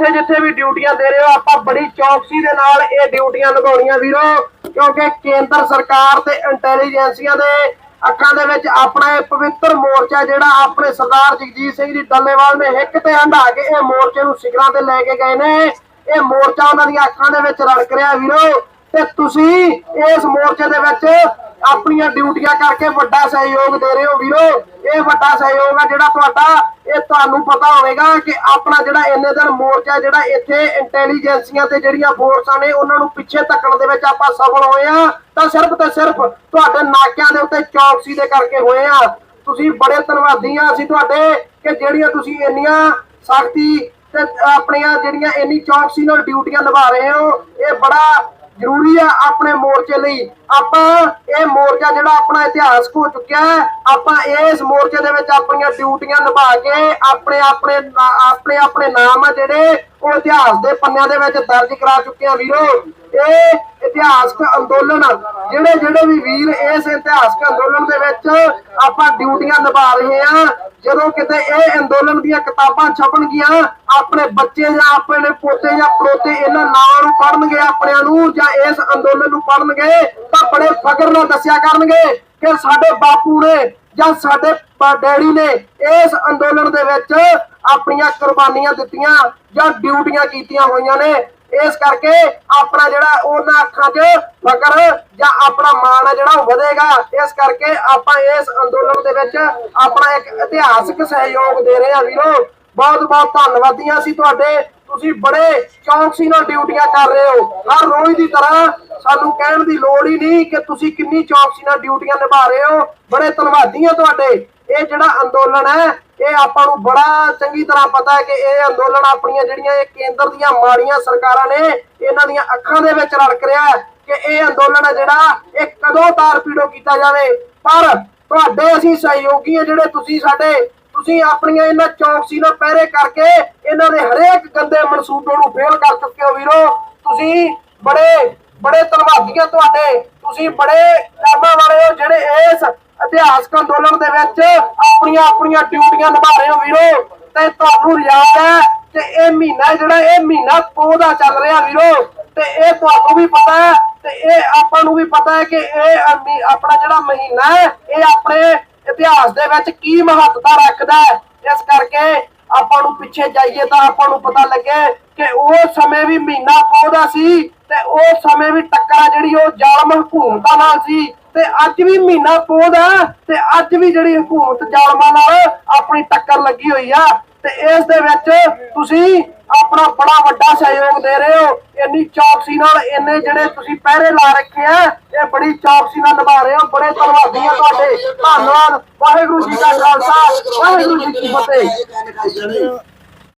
ਜਿੱਥੇ ਜਿੱਥੇ ਵੀ ਡਿਊਟੀਆਂ ਦੇ ਰਹੇ ਹੋ, ਆਪਾਂ ਬੜੀ ਚੌਕਸੀ ਦੇ ਨਾਲ ਇਹ ਡਿਊਟੀਆਂ ਨਿਭਾਉਣੀਆਂ ਵੀਰੋ, ਕਿਉਂਕਿ ਕੇਂਦਰ ਸਰਕਾਰ ਤੇ ਇੰਟੈਲੀਜੈਂਸੀਆਂ ਦੇ ਅੱਖਾਂ ਦੇ ਵਿੱਚ ਆਪਣਾ ਇਹ ਪਵਿੱਤਰ ਮੋਰਚਾ ਜਿਹੜਾ ਆਪਣੇ ਸਰਦਾਰ ਜਗਜੀਤ ਸਿੰਘ ਜੀ ਡੱਲੇਵਾਲ ਨੇ ਹਿੱਕ ਤੇ ਹੰਢਾ ਕੇ ਇਹ ਮੋਰਚੇ ਨੂੰ ਸਿਖਰਾਂ ਤੇ ਲੈ ਕੇ ਗਏ ਨੇ। ਇਹ ਮੋਰਚਾ ਉਹਨਾਂ ਦੀਆਂ ਅੱਖਾਂ ਦੇ ਵਿੱਚ ਰੜਕ ਰਿਹਾ ਵੀਰੋ। ਤੇ ਤੁਸੀਂ ਇਸ ਮੋਰਚੇ ਦੇ ਵਿੱਚ ਆਪਣੀਆਂ ਡਿਊਟੀਆਂ ਕਰਕੇ ਵੱਡਾ ਸਹਿਯੋਗ ਦੇ ਰਹੇ ਹੋ ਵੀਰੋ। ਇਹ ਵੱਡਾ ਸਹਿਯੋਗ ਆ ਜਿਹੜਾ ਤੁਹਾਡਾ ਇਹ ਤੁਹਾਨੂੰ ਪਤਾ ਹੋਵੇਗਾ ਕਿ ਆਪਣਾ ਜਿਹੜਾ ਇੰਨੇ ਦਿਨ ਮੋਰਚਾ ਜਿਹੜਾ ਇੱਥੇ ਇੰਟੈਲੀਜੈਂਸੀਆਂ ਤੇ ਜਿਹੜੀਆਂ ਫੋਰਸਾਂ ਨੇ, ਉਹਨਾਂ ਨੂੰ ਪਿੱਛੇ ਧੱਕਣ ਦੇ ਵਿੱਚ ਆਪਾਂ ਸਫਲ ਹੋਏ ਆ ਤਾਂ ਸਿਰਫ ਤੇ ਸਿਰਫ ਤੁਹਾਡੇ ਨਾਕਿਆਂ ਦੇ ਉੱਤੇ ਚੌਕਸੀ ਦੇ ਕਰਕੇ ਹੋਏ ਆ ਤੁਸੀਂ ਬੜੇ ਧੰਨਵਾਦੀ ਆ ਅਸੀਂ ਤੁਹਾਡੇ ਕਿ ਜਿਹੜੀਆਂ ਤੁਸੀਂ ਇੰਨੀਆਂ ਸਖਤੀ ਤੇ ਆਪਣੀਆਂ ਜਿਹੜੀਆਂ ਇੰਨੀ ਚੌਕਸੀ ਨਾਲ ਡਿਊਟੀਆਂ ਨਿਭਾ ਰਹੇ ਹੋ, ਇਹ ਬੜਾ ਜ਼ਰੂਰੀ ਆ ਆਪਣੇ ਮੋਰਚੇ ਲਈ। ਆਪਾਂ ਇਹ ਮੋਰਚਾ ਜਿਹੜਾ ਆਪਣਾ ਇਤਿਹਾਸ ਹੋ ਚੁੱਕਿਆ ਹੈ, ਆਪਾਂ ਇਸ ਮੋਰਚੇ ਦੇ ਵਿੱਚ ਆਪਣੀਆਂ ਡਿਊਟੀਆਂ ਨਿਭਾ ਕੇ ਆਪਣੇ ਆਪਣੇ ਆਪਣੇ ਆਪਣੇ ਨਾਮ ਆ ਜਿਹੜੇ, ਉਹ ਇਤਿਹਾਸ ਦੇ ਪੰਨਿਆਂ ਦੇ ਵਿੱਚ ਦਰਜ ਕਰਾ ਚੁੱਕੇ ਆ ਵੀਰੋ। ਇਹ ਇਤਿਹਾਸਕ ਅੰਦੋਲਨ ਜਿਹੜੇ ਜਿਹੜੇ ਵੀ ਵੀਰ ਇਸ ਇਤਿਹਾਸਕ ਅੰਦੋਲਨ ਦੇ ਵਿੱਚ ਆਪਾਂ ਡਿਊਟੀਆਂ ਨਿਭਾ ਰਹੇ ਆ ਜਦੋਂ ਕਿਤੇ ਇਹ ਅੰਦੋਲਨ ਦੀਆਂ ਕਿਤਾਬਾਂ ਛਪਣਗੀਆਂ ਆਪਣੇ ਬੱਚੇ ਜਾਂ ਆਪਣੇ ਪੋਤੇ ਜਾਂ ਪੜੋਤੇ ਇਹਨਾਂ ਨਾਵਾਂ ਨੂੰ ਪੜਨਗੇ ਆਪਣਿਆਂ ਨੂੰ ਜਾਂ ਇਸ ਅੰਦੋਲਨ ਨੂੰ ਪੜਨਗੇ ਤਾਂ ਬੜੇ ਫਖਰ ਨਾਲ ਦੱਸਿਆ ਕਰਨਗੇ ਕਿ ਸਾਡੇ ਬਾਪੂ ਨੇ ਜਾਂ ਸਾਡੇ ਡੈਡੀ ਨੇ ਇਸ ਅੰਦੋਲਨ ਦੇ ਵਿੱਚ ਆਪਣੀਆਂ ਕੁਰਬਾਨੀਆਂ ਦਿੱਤੀਆਂ ਜਾਂ ਡਿਊਟੀਆਂ ਕੀਤੀਆਂ ਹੋਈਆਂ ਨੇ। ਇਸ ਕਰਕੇ ਆਪਣਾ ਜਿਹੜਾ ਉਹਨਾਂ ਅੱਖਾਂ 'ਚ ਫਕਰ ਜਾਂ ਆਪਣਾ ਮਾਣ ਹੈ ਜਿਹੜਾ ਉਹ ਵਧੇਗਾ। ਇਸ ਕਰਕੇ ਆਪਾਂ ਇਸ ਅੰਦੋਲਨ ਦੇ ਵਿੱਚ ਆਪਣਾ ਇੱਕ ਇਤਿਹਾਸਕ ਸਹਿਯੋਗ ਦੇ ਰਹੇ ਹਾਂ ਵੀਰੋ। ਬਹੁਤ ਬਹੁਤ ਧੰਨਵਾਦੀਆਂ ਅਸੀਂ ਤੁਹਾਡੇ, ਤੁਸੀਂ ਬੜੇ ਚੌਕਸੀ ਨਾਲ ਡਿਊਟੀਆਂ ਕਰ ਰਹੇ ਹੋ। ਹਰ ਰੋਜ਼ ਦੀ ਤਰ੍ਹਾਂ ਸਾਨੂੰ ਕਹਿਣ ਦੀ ਲੋੜ ਹੀ ਨਹੀਂ ਕਿ ਤੁਸੀਂ ਕਿੰਨੀ ਚੌਕਸੀ ਨਾਲ ਡਿਊਟੀਆਂ ਨਿਭਾ ਰਹੇ ਹੋ। ਬੜੇ ਧੰਨਵਾਦੀ ਹਾਂ ਤੁਹਾਡੇ। ਇਹ ਜਿਹੜਾ ਅੰਦੋਲਨ ਹੈ, ਇਹ ਆਪਾਂ ਨੂੰ ਬੜਾ ਚੰਗੀ ਤਰ੍ਹਾਂ ਪਤਾ ਹੈ ਕਿ ਇਹ ਅੰਦੋਲਨ ਆਪਣੀਆਂ ਜਿਹੜੀਆਂ ਇਹ ਕੇਂਦਰ ਦੀਆਂ ਮਾੜੀਆਂ ਸਰਕਾਰਾਂ ਨੇ, ਇਹਨਾਂ ਦੀਆਂ ਅੱਖਾਂ ਦੇ ਵਿੱਚ ਰੜਕ ਰਿਹਾ ਹੈ ਕਿ ਇਹ ਅੰਦੋਲਨ ਹੈ ਜਿਹੜਾ ਇਹ ਕਦੋਂ ਤਾਰ ਪੀੜੋ ਕੀਤਾ ਜਾਵੇ। ਪਰ ਤੁਹਾਡੇ ਅਸੀਂ ਸਹਿਯੋਗੀ ਹਾਂ ਜਿਹੜੇ ਤੁਸੀਂ ਸਾਡੇ ਤੁਸੀਂ ਆਪਣੀਆਂ ਇਹਨਾਂ ਚੌਕਸੀ ਨਾਲ ਪਹਿਰੇ ਕਰਕੇ ਇਹਨਾਂ ਦੇ ਹਰੇਕ ਗੰਦੇ ਮਨਸੂਬੇ ਨੂੰ ਫੇਲ ਕਰ ਚੁੱਕੇ ਹੋ ਵੀਰੋ। ਤੁਸੀਂ ਬੜੇ ਬੜੇ ਧੰਨਵਾਦੀਆਂ ਤੁਹਾਡੇ। ਤੁਸੀਂ ਬੜੇ ਕਰਮਾਂ ਵਾਲੇ ਹੋ ਜਿਹੜੇ ਇਸ ਇਤਿਹਾਸਕ ਅੰਦੋਲਨ ਦੇ ਵਿੱਚ ਆਪਣੀਆਂ ਆਪਣੀਆਂ ਡਿਊਟੀਆਂ ਨਿਭਾ ਰਹੇ ਹੋ ਵੀਰੋ। ਤੇ ਤੁਹਾਨੂੰ ਯਾਦ ਹੈ ਕਿ ਇਹ ਮਹੀਨਾ ਜਿਹੜਾ ਇਹ ਮਹੀਨਾ ਪੋਹ ਦਾ ਚੱਲ ਰਿਹਾ ਵੀਰੋ। ਤੇ ਇਹ ਤੁਹਾਨੂੰ ਵੀ ਪਤਾ ਹੈ ਤੇ ਇਹ ਆਪਾਂ ਨੂੰ ਵੀ ਪਤਾ ਹੈ ਕਿ ਇਹ ਆਪਣਾ ਜਿਹੜਾ ਮਹੀਨਾ ਹੈ, ਇਹ ਆਪਣੇ ਇਤਿਹਾਸ ਦੇ ਵਿੱਚ ਕੀ ਮਹੱਤਤਾ ਰੱਖਦਾ ਹੈ? ਇਸ ਕਰਕੇ ਆਪਾਂ ਨੂੰ ਪਿੱਛੇ ਜਾਈਏ ਤਾਂ ਆਪਾਂ ਨੂੰ ਪਤਾ ਲੱਗੇ ਕਿ ਉਹ ਸਮੇਂ ਵੀ ਮਹੀਨਾ ਪੌਦਾ ਸੀ ਤੇ ਉਹ ਸਮੇਂ ਵੀ ਟੱਕਰਾਂ ਜਿਹੜੀ ਉਹ ਜ਼ਾਲਮ ਹਕੂਮਤਾਂ ਨਾਲ ਸੀ ਤੇ ਅੱਜ ਵੀ ਮਹੀਨਾ ਪੌਦਾ ਤੇ ਅੱਜ ਵੀ ਜਿਹੜੀ ਹਕੂਮਤ ਜ਼ਾਲਮਾਂ ਨਾਲ ਆਪਣੀ ਟੱਕਰ ਲੱਗੀ ਹੋਈ ਆ ਤੇ ਇਸ ਦੇ ਵਿੱਚ ਤੁਸੀਂ ਆਪਣਾ ਬੜਾ ਵੱਡਾ ਸਹਿਯੋਗ ਦੇ ਰਹੇ ਹੋ। ਇੰਨੀ ਚੌਕਸੀ ਨਾਲ ਇੰਨੇ ਜਿਹੜੇ ਤੁਸੀਂ ਪਹਿਰੇ ਲਾ ਰੱਖੇ ਆ, ਇਹ ਬੜੀ ਚੌਕਸੀ ਨਾਲ ਨਿਭਾ ਰਹੇ ਹੋ। ਬੜੇ ਧੰਨਵਾਦੀ ਆ ਤੁਹਾਡੇ। ਧੰਨਵਾਦ। ਵਾਹਿਗੁਰੂ ਜੀ ਕਾ ਖਾਲਸਾ। ਵਾਹਿਗੁਰੂ ਜੀ ਕੀ ਫਤਿਹ।